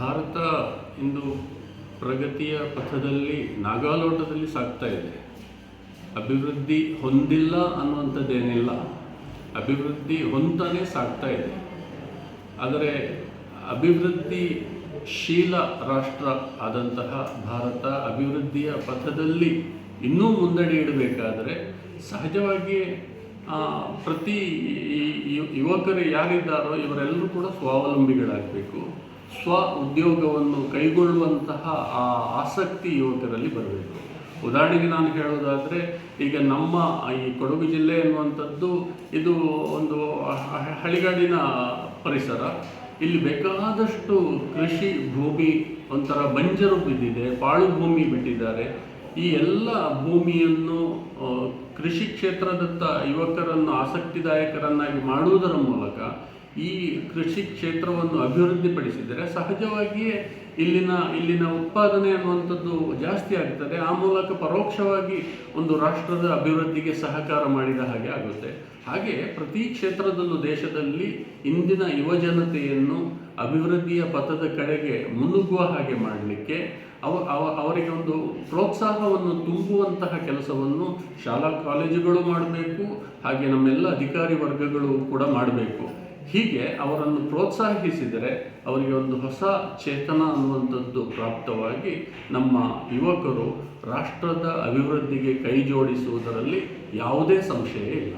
ಭಾರತ ಇಂದು ಪ್ರಗತಿಯ ಪಥದಲ್ಲಿ ನಾಗಾಲೋಟದಲ್ಲಿ ಸಾಗ್ತಾ ಇದೆ. ಅಭಿವೃದ್ಧಿ ಹೊಂದಿಲ್ಲ ಅನ್ನುವಂಥದ್ದೇನಿಲ್ಲ. ಅಭಿವೃದ್ಧಿ ಹೊಂತಾನೆ ಸಾಗ್ತಾ ಇದೆ. ಆದರೆ ಅಭಿವೃದ್ಧಿಶೀಲ ರಾಷ್ಟ್ರ ಆದಂತಹ ಭಾರತ ಅಭಿವೃದ್ಧಿಯ ಪಥದಲ್ಲಿ ಇನ್ನೂ ಮುನ್ನಡೆ ಇಡಬೇಕಾದರೆ ಸಹಜವಾಗಿಯೇ ಪ್ರತಿ ಯುವಕರು ಯಾರಿದ್ದಾರೋ ಇವರೆಲ್ಲರೂ ಕೂಡ ಸ್ವಾವಲಂಬಿಗಳಾಗಬೇಕು. ಸ್ವ ಉದ್ಯೋಗವನ್ನು ಕೈಗೊಳ್ಳುವಂತಹ ಆ ಆಸಕ್ತಿ ಯುವಕರಲ್ಲಿ ಬರಬೇಕು. ಉದಾಹರಣೆಗೆ ನಾನು ಹೇಳೋದಾದರೆ ಈಗ ನಮ್ಮ ಈ ಕೊಡಗು ಜಿಲ್ಲೆ ಎನ್ನುವಂಥದ್ದು ಇದು ಒಂದು ಹಳಿಗಾಡಿನ ಪರಿಸರ. ಇಲ್ಲಿ ಬೇಕಾದಷ್ಟು ಕೃಷಿ ಭೂಮಿ ಒಂಥರ ಬಂಜರು ಬಿದ್ದಿದೆ, ಪಾಳು ಭೂಮಿ ಬಿಟ್ಟಿದ್ದಾರೆ. ಈ ಎಲ್ಲ ಭೂಮಿಯನ್ನು ಕೃಷಿ ಕ್ಷೇತ್ರದತ್ತ ಯುವಕರನ್ನು ಆಸಕ್ತಿದಾಯಕರನ್ನಾಗಿ ಮಾಡುವುದರ ಮೂಲಕ ಈ ಕೃಷಿ ಕ್ಷೇತ್ರವನ್ನು ಅಭಿವೃದ್ಧಿಪಡಿಸಿದರೆ ಸಹಜವಾಗಿಯೇ ಇಲ್ಲಿನ ಇಲ್ಲಿನ ಉತ್ಪಾದನೆ ಅನ್ನುವಂಥದ್ದು ಜಾಸ್ತಿ ಆಗ್ತದೆ. ಆ ಮೂಲಕ ಪರೋಕ್ಷವಾಗಿ ಒಂದು ರಾಷ್ಟ್ರದ ಅಭಿವೃದ್ಧಿಗೆ ಸಹಕಾರ ಮಾಡಿದ ಹಾಗೆ ಆಗುತ್ತೆ. ಹಾಗೆ ಪ್ರತಿ ಕ್ಷೇತ್ರದಲ್ಲೂ ದೇಶದಲ್ಲಿ ಇಂದಿನ ಯುವಜನತೆಯನ್ನು ಅಭಿವೃದ್ಧಿಯ ಪಥದ ಕಡೆಗೆ ಮುನ್ನುಗ್ಗುವ ಹಾಗೆ ಮಾಡಲಿಕ್ಕೆ ಅವ ಅವ, ಅವರಿಗೆ ಒಂದು ಪ್ರೋತ್ಸಾಹವನ್ನು ತುಂಬುವಂತಹ ಕೆಲಸವನ್ನು ಶಾಲಾ ಕಾಲೇಜುಗಳು ಮಾಡಬೇಕು, ಹಾಗೆ ನಮ್ಮೆಲ್ಲ ಅಧಿಕಾರಿ ವರ್ಗಗಳು ಕೂಡ ಮಾಡಬೇಕು. ಹೀಗೆ ಅವರನ್ನು ಪ್ರೋತ್ಸಾಹಿಸಿದರೆ ಅವರಿಗೆ ಒಂದು ಹೊಸ ಚೇತನ ಅನ್ನುವಂಥದ್ದು ಪ್ರಾಪ್ತವಾಗಿ ನಮ್ಮ ಯುವಕರು ರಾಷ್ಟ್ರದ ಅಭಿವೃದ್ಧಿಗೆ ಕೈ ಜೋಡಿಸುವುದರಲ್ಲಿ ಯಾವುದೇ ಸಂಶಯ ಇಲ್ಲ.